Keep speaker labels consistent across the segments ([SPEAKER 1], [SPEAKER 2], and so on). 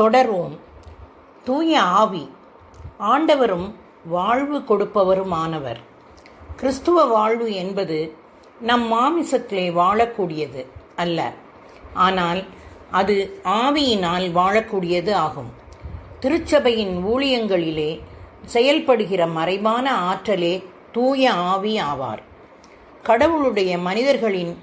[SPEAKER 1] தொடர்வோம். தூய ஆவி ஆண்டவரும் வாழ்வு கொடுப்பவருமானவர். கிறிஸ்துவ வாழ்வு என்பது நம் மாமிசத்திலே வாழக்கூடியது அல்ல. ஆனால் அது ஆவியினால் வாழக்கூடியது ஆகும். திருச்சபையின் ஊழியங்களிலே செயல்படுகிற மறைவான ஆற்றலே தூய ஆவி ஆவார். கடவுளுடைய மனிதர்களின்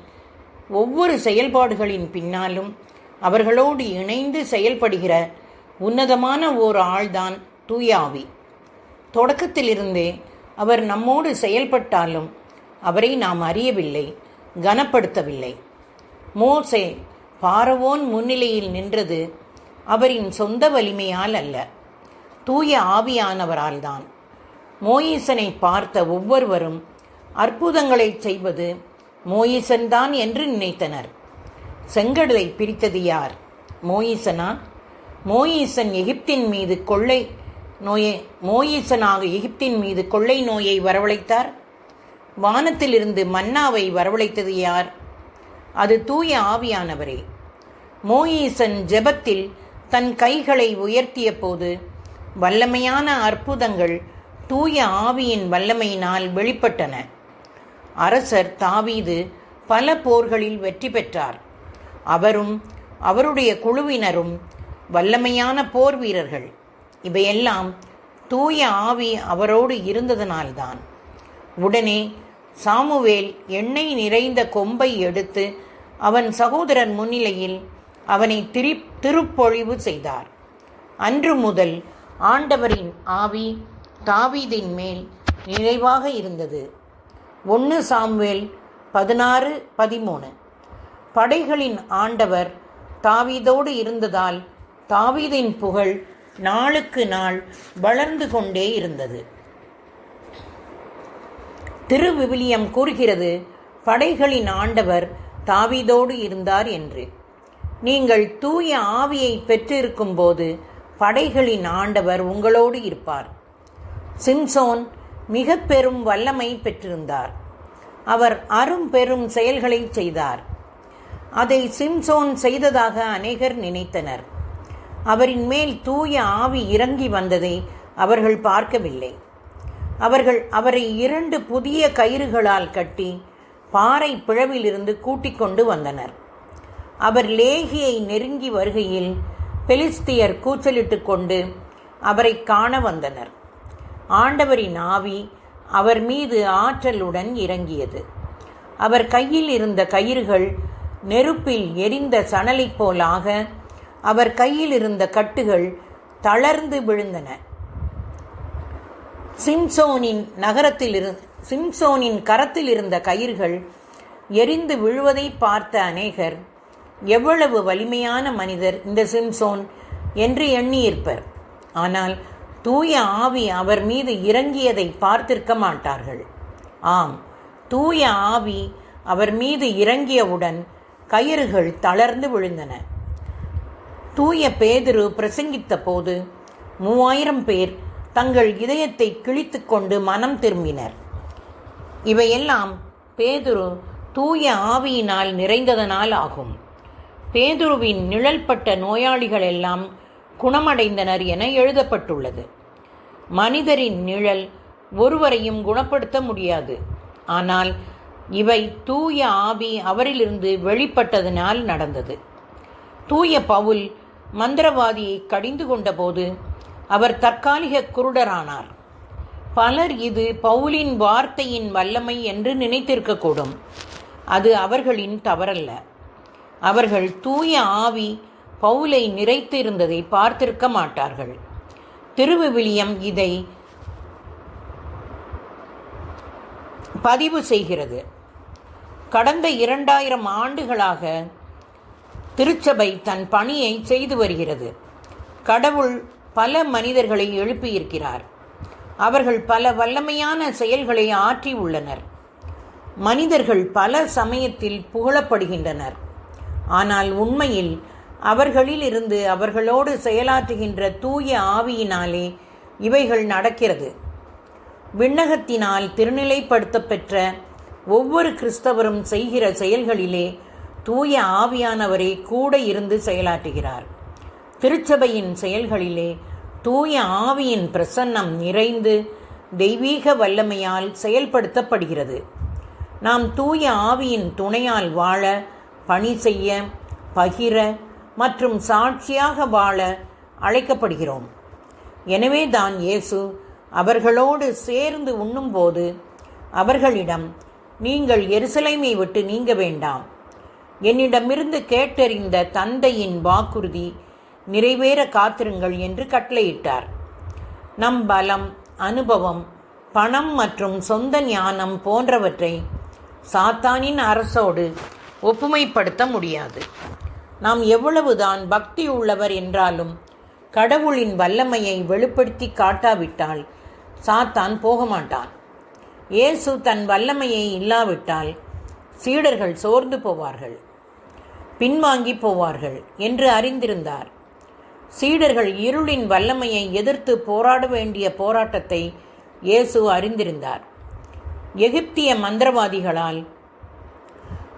[SPEAKER 1] ஒவ்வொரு செயல்பாடுகளின் பின்னாலும் அவர்களோடு இணைந்து செயல்படுகிற உன்னதமான ஓர் ஆள்தான் தூயாவி. தொடக்கத்திலிருந்தே அவர் நம்மோடு செயல்பட்டாலும் அவரை நாம் அறியவில்லை கனப்படுத்தவில்லை. மோசே பாரவோன் முன்னிலையில் நின்றது அவரின் சொந்த வலிமையால் அல்ல தூய ஆவியானவரால் தான் மோயிசனை பார்த்த ஒவ்வொருவரும் அற்புதங்களை செய்வது மோயிசன்தான் என்று நினைத்தனர். செங்கடலை பிரித்தது யார்? மோயிசனா? மோயிசன் எகிப்தின் மீது கொள்ளை நோயை மோயிசனாக எகிப்தின் மீது கொள்ளை நோயை வரவழைத்தார்? வானத்திலிருந்து மன்னாவை வரவழைத்தது யார்? அது தூய ஆவியானவரே. மோயிசன் ஜெபத்தில் தன் கைகளை உயர்த்திய போது வல்லமையான அற்புதங்கள் தூய ஆவியின் வல்லமையினால் வெளிப்பட்டன. அரசர் தாவீது பல போர்களில் வெற்றி பெற்றார். அவரும் அவருடைய குழுவினரும் வல்லமையான போர் வீரர்கள். இவையெல்லாம் தூய ஆவி அவரோடு இருந்ததனால்தான். உடனே சாமுவேல் எண்ணெய் நிறைந்த கொம்பை எடுத்து அவன் சகோதரன் முன்னிலையில் அவனை திரி திருப்பொழிவு செய்தார். அன்று முதல் ஆண்டவரின் ஆவி தாவீதின் மேல் நிறைவாக இருந்தது. ஒன்று சாம்வேல் பதினாறு பதிமூணு. படைகளின் ஆண்டவர் தாவீதோடு இருந்ததால் தாவீதின் புகழ் நாளுக்கு நாள் வளர்ந்து கொண்டே இருந்தது. திருவிவிலியம் கூறுகிறது படைகளின் ஆண்டவர் தாவீதோடு இருந்தார் என்று. நீங்கள் தூய ஆவியை பெற்றிருக்கும் போது படைகளின் ஆண்டவர் உங்களோடு இருப்பார். சிம்சோன் மிக பெரும் வல்லமை பெற்றிருந்தார். அவர் அரும் பெரும் செயல்களை செய்தார். அதை சிம்சோன் செய்ததாக அநேகர் நினைத்தனர். அவரின் மேல் தூய ஆவி இறங்கி வந்ததை அவர்கள் பார்க்கவில்லை. அவர்கள் அவரை இரண்டு புதிய கயிறுகளால் கட்டி பாறை பிழவிலிருந்து கூட்டிக் கொண்டு வந்தனர். அவர் லேகியை நெருங்கி வருகையில் பெலிஸ்தியர் கூச்சலிட்டு கொண்டு அவரை காண வந்தனர். ஆண்டவரின் ஆவி அவர் மீது ஆற்றலுடன் இறங்கியது. அவர் கையில் இருந்த கயிறுகள் நெருப்பில் எரிந்த சணலைப் போலாக அவர் கையில் இருந்த கட்டுகள் தளர்ந்து விழுந்தன. சிம்சோனின் நகரத்தில் இரு சிம்சோனின் கரத்தில் இருந்த கயிர்கள் எரிந்து விழுவதை பார்த்த அநேகர் எவ்வளவு வலிமையான மனிதர் இந்த சிம்சோன் என்று எண்ணியிருப்பர். ஆனால் தூய ஆவி அவர் மீது இறங்கியதை பார்த்திருக்க மாட்டார்கள். ஆம் தூய ஆவி அவர் மீது இறங்கியவுடன் கயிறுகள் தளர்ந்து விழுந்தன. தூய பேதுரு பிரசங்கித்த போது மூவாயிரம் பேர் தங்கள் இதயத்தை கிழித்து கொண்டு மனம் திரும்பினர். இவையெல்லாம் பேதுரு தூய ஆவியினால் நிறைந்ததனால் ஆகும். பேதுருவின் நிழல்பட்ட நோயாளிகள் எல்லாம் குணமடைந்தனர் என எழுதப்பட்டுள்ளது. மனிதரின் நிழல் ஒருவரையும் குணப்படுத்த முடியாது. ஆனால் இவை தூய ஆவி அவரிலிருந்து வெளிப்பட்டதனால் நடந்தது. தூய பவுல் மந்திரவாதியை கடிந்து கொண்டபோது அவர் தற்காலிக குருடரானார். பலர் இது பவுலின் வார்த்தையின் வல்லமை என்று நினைத்திருக்கக்கூடும். அது அவர்களின் தவறல்ல. அவர்கள் தூய ஆவி பவுலை நிறைத்திருந்ததை பார்த்திருக்க மாட்டார்கள். திருவிவிலியம் இதை பதிவு செய்கிறது. கடந்த இரண்டாயிரம் ஆண்டுகளாக திருச்சபை தன் பணியை செய்து வருகிறது. கடவுள் பல மனிதர்களை எழுப்பியிருக்கிறார். அவர்கள் பல வல்லமையான செயல்களை ஆற்றி உள்ளனர். மனிதர்கள் பல சமயத்தில் புகழப்படுகின்றனர். ஆனால் உண்மையில் அவர்களில் இருந்து அவர்களோடு செயலாற்றுகின்ற தூய ஆவியினாலே இவைகள் நடக்கிறது. விண்ணகத்தினால் திருநிலைப்படுத்த பெற்ற ஒவ்வொரு கிறிஸ்தவரும் செய்கிற செயல்களிலே தூய ஆவியானவரே கூட இருந்து செயலாற்றுகிறார். திருச்சபையின் செயல்களிலே தூய ஆவியின் பிரசன்னம் நிறைந்து தெய்வீக வல்லமையால் செயல்படுத்தப்படுகிறது. நாம் தூய ஆவியின் துணையால் வாழ பணி செய்ய பகிர மற்றும் சாட்சியாக வாழ அழைக்கப்படுகிறோம். எனவே தான் இயேசு அவர்களோடு சேர்ந்து உண்ணும்போது அவர்களிடம் நீங்கள் எருசலேமை விட்டு நீங்க வேண்டாம். என்னிடமிருந்து கேட்டறிந்த தந்தையின் வாக்குறுதி நிறைவேற காத்திருங்கள் என்று கட்டளையிட்டார். நம் பலம் அனுபவம் பணம் மற்றும் சொந்த ஞானம் போன்றவற்றை சாத்தானின் அரசோடு ஒப்புமைப்படுத்த முடியாது. நாம் எவ்வளவுதான் பக்தி உள்ளவர் என்றாலும் கடவுளின் வல்லமையை வெளிப்படுத்தி காட்டாவிட்டால் சாத்தான் போக மாட்டான் இயேசு தன் வல்லமையை இல்லாவிட்டால் சீடர்கள் சோர்ந்து போவார்கள் பின்வாங்கி போவார்கள் என்று அறிந்திருந்தார். சீடர்கள் இருளின் வல்லமையை எதிர்த்து போராட வேண்டிய போராட்டத்தை இயேசு அறிந்திருந்தார். எகிப்திய மந்திரவாதிகளால்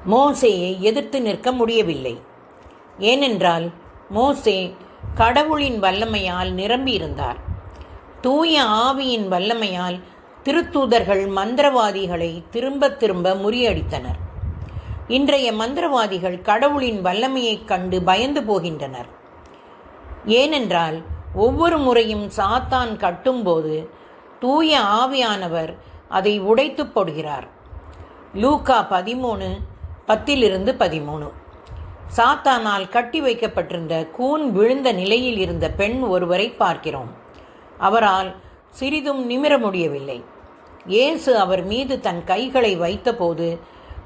[SPEAKER 1] மோசேயை எதிர்த்து நிற்க முடியவில்லை. ஏனென்றால் மோசே கடவுளின் வல்லமையால் நிரம்பியிருந்தார். தூய ஆவியின் வல்லமையால் திருத்தூதர்கள் மந்திரவாதிகளை திரும்ப திரும்ப முறியடித்தனர். இன்றைய மந்திரவாதிகள் கடவுளின் வல்லமையைக் கண்டு பயந்து போகின்றனர். ஏனென்றால் ஒவ்வொரு முறையும் சாத்தான் கட்டும்போது தூய ஆவியானவர் அதை உடைத்து போடுகிறார். லூக்கா பதிமூணு பத்திலிருந்து பதிமூணு. சாத்தானால் கட்டி வைக்கப்பட்டிருந்த கூன் விழுந்த நிலையில் இருந்த பெண் ஒருவரை பார்க்கிறோம். அவரால் சிறிதும் நிமிர முடியவில்லை. இயேசு அவர் மீது தன் கைகளை வைத்தபோது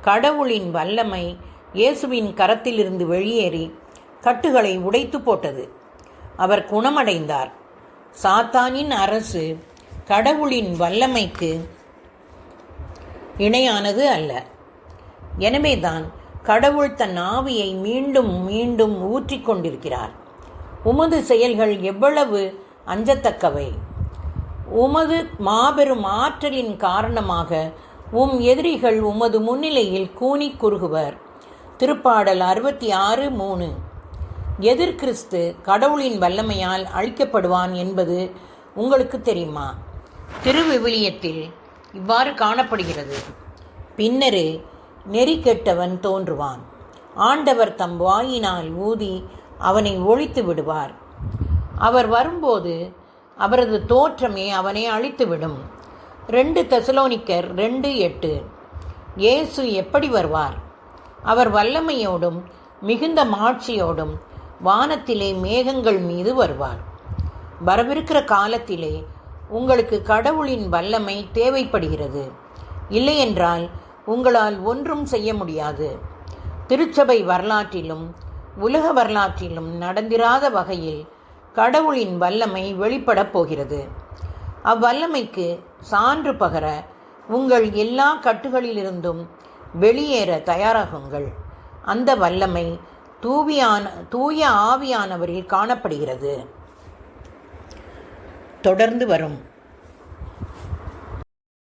[SPEAKER 1] கடவுளின் வல்லமை இயேசுவின் கரத்திலிருந்து வெளியேறி கட்டுகளை உடைத்து போட்டது. அவர் குணமடைந்தார். சாத்தானின் அரசு கடவுளின் வல்லமைக்கு இணையானது அல்ல. எனவேதான் கடவுள் தன் ஆவியை மீண்டும் மீண்டும் ஊற்றிக் கொண்டிருக்கிறார். உமது செயல்கள் எவ்வளவு அஞ்சத்தக்கவை! உமது மாபெரும் ஆற்றலின் காரணமாக உம் எதிரிகள் உமது முன்னிலையில் கூனி குறுகுவர். திருப்பாடல் அறுபத்தி ஆறு மூணு எதிர்கிறிஸ்து கடவுளின் வல்லமையால் அழிக்கப்படுவான் என்பது உங்களுக்கு தெரியுமா? திருவிவிலியத்தில் இவ்வாறு காணப்படுகிறது. பின்னரே நெறி கெட்டவன் தோன்றுவான். ஆண்டவர் தம் வாயினால் ஊதி அவனை ஒழித்து விடுவார். அவர் வரும்போது அவரது தோற்றமே அவனை அழித்துவிடும். ரெண்டு தெசலோனிக்கர் ரெண்டு எட்டு. இயேசு எப்படி வருவார்? அவர் வல்லமையோடும் மிகுந்த மாட்சியோடும் வானத்திலே மேகங்கள் மீது வருவார். வரவிருக்கிற காலத்திலே உங்களுக்கு கடவுளின் வல்லமை தேவைப்படுகிறது. இல்லையென்றால் உங்களால் ஒன்றும் செய்ய முடியாது. திருச்சபை வரலாற்றிலும் உலக வரலாற்றிலும் நடந்திராத வகையில் கடவுளின் வல்லமை வெளிப்படப் போகிறது. அவ்வல்லமைக்கு சான்று பகர உங்கள் எல்லா கட்டுகளிலிருந்தும் வெளியேற தயாராகுங்கள். அந்த வல்லமை தூவியான தூய ஆவியானவரில் காணப்படுகிறது. தொடர்ந்து வரும்.